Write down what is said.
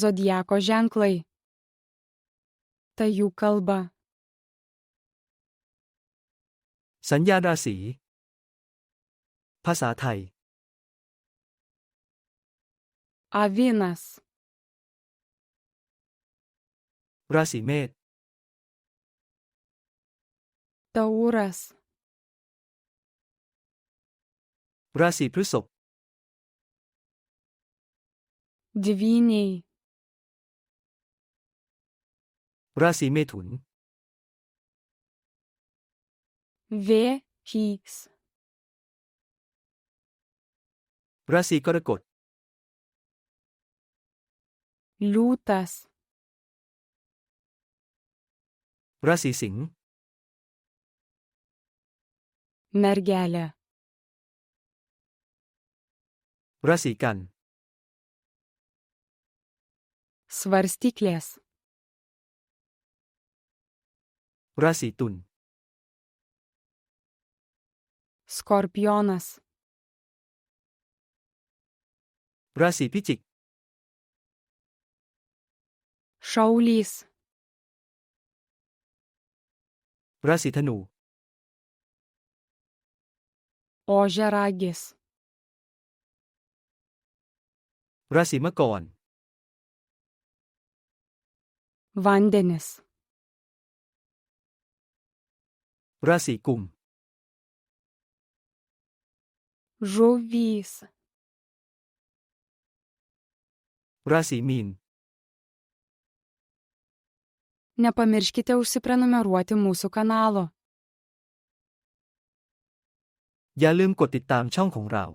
Zodiako ženklai. Tai jų kalba. สัญญาณราศี ภาษาไทย Avinas. ราศีเมษ Tauras. ราศีพฤษภ Dvyniai. ราศีเมถุน Vėžys. ราศีกรกฎ Liūtas. ราศีสิงห์ Mergelė. ราศีกัน Svarstyklės. ราศีตุล Skorpionas. ราศีพิจิก Šaulys. ราศีธนู Ožiaragis. ราศีมังกร Vandenis. ราศีกุม Žuvys. ราศีมีน Nepamirškite užsiprenumeruoti mūsų kanalo. อย่าลืมกดติดตามช่องของเรา